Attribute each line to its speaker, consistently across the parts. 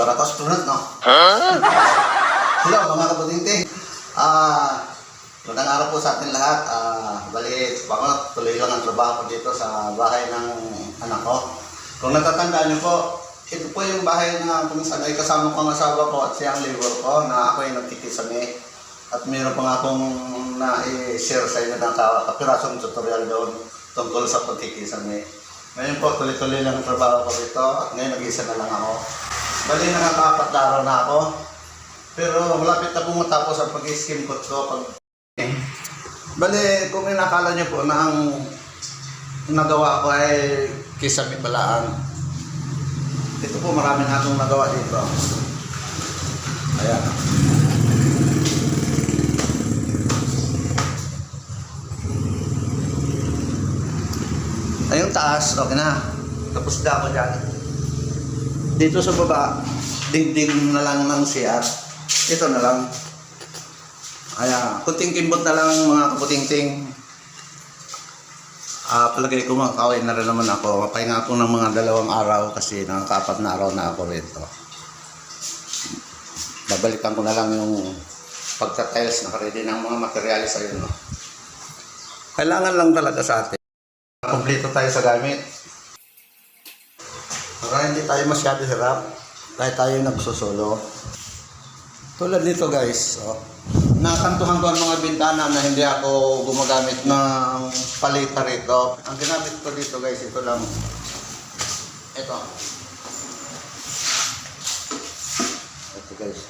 Speaker 1: Para cosmonaut, no? Hello, mga kabutinti. Ah, magandang araw po sa ating lahat. Ah, bali, ako tuloy lang ang trabaho ko dito sa bahay ng anak ko. Kung natatandaan niyo po, ito po yung bahay na kung saan ay kasama ko ang asawa ko at siyang labor ko na ako ay nagkikisame. At meron pa nga akong na-share sa inyo ng ka- kapirasong tutorial doon tungkol sa pagkikisame. Ngayon po, tuloy-tuloy lang ang trabaho ko dito at ngayon nag-isa na lang ako. Bali, nakakaapat na araw na ako. Pero malapit na pong matapos ang pag-skim coat ko. Pag... Bali, kung inakala niyo po na ang nagawa ko ay kisame balaan. Ito po marami na akong nagawa dito. Ayan. Ay, yung taas, okay na. Tapos na ako dyan. Dito sa baba, dingding na lang ng CR. Ito na lang. Ayan, kunting kimbot na lang mga kaputingting. Ah, palagay ko makakawin na rin naman ako. Mapahinga ako ng mga dalawang araw kasi nakakapat na araw na ako rito. Babalikan ko na lang yung pagka-tiles na ready ng mga materialis ayun. No? Kailangan lang talaga sa atin. Kompleto tayo sa gamit. Para hindi tayo masyado hirap. Kahit tayo nagsusolo. Tulad nito guys. Oh. Nakantuhan ko ang mga bintana na hindi ako gumagamit ng palita rito. Ang ginamit ko dito guys, ito lang. Ito. Ito guys.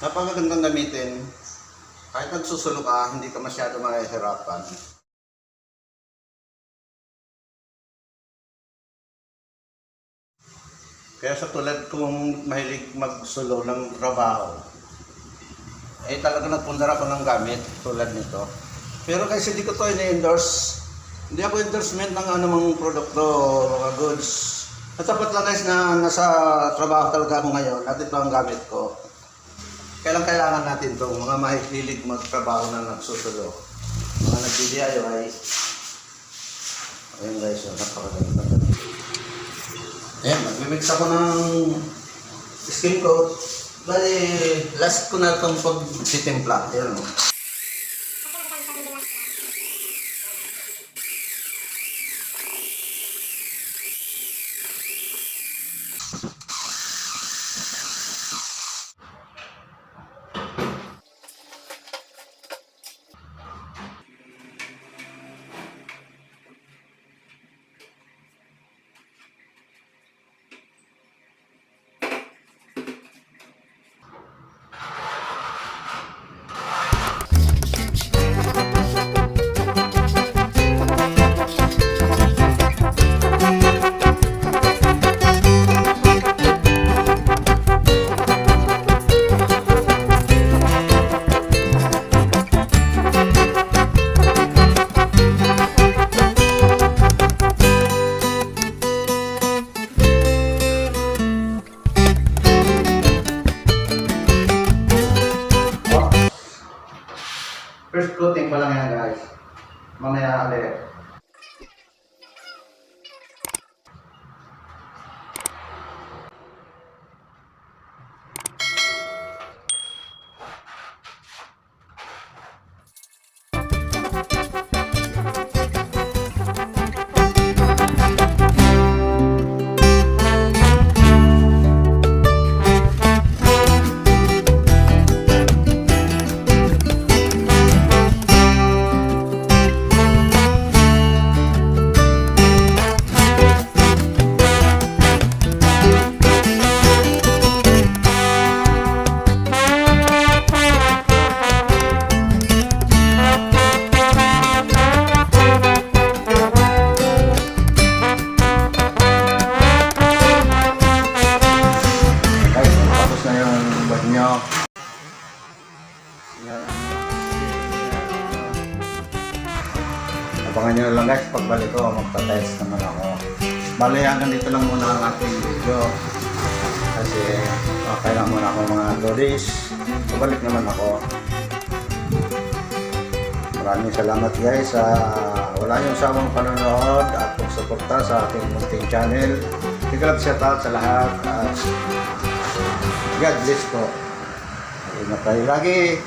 Speaker 1: Napakagandang gamitin. Kahit nagsusulo ka, hindi ka masyado mahihirapan. Kaya sa tulad kong mahilig magsulo ng trabaho, eh talaga nagpundar ako ng gamit tulad nito. Pero kasi hindi ko to ini-endorse. Hindi ako endorsement ng anumang produkto o mga goods. Natapat lang guys na nasa trabaho talaga ako ngayon at ito ang gamit ko. Kailan kailangan natin to mga mahilig magtrabaho na nagsusulo. Mga nag-DIY. Ayun guys, oh, napakaganda. Ayan, magmimix ako ng skin coat. Bali, last ko na itong pag-titimpla. Ayan o. First coating pa lang yan guys. Mamaya ulit. Na lang guys, pagbalik ko, magpa-test naman ako. Bali, hanggang dito lang muna ang ating video. Kasi, okay lang muna ako mga 2 days. Pabalik naman ako. Maraming salamat guys sa wala niyong sawang panonood at pagsuporta sa ating munting channel. big love shout out sa lahat. At God bless po. Ingat tayo lagi.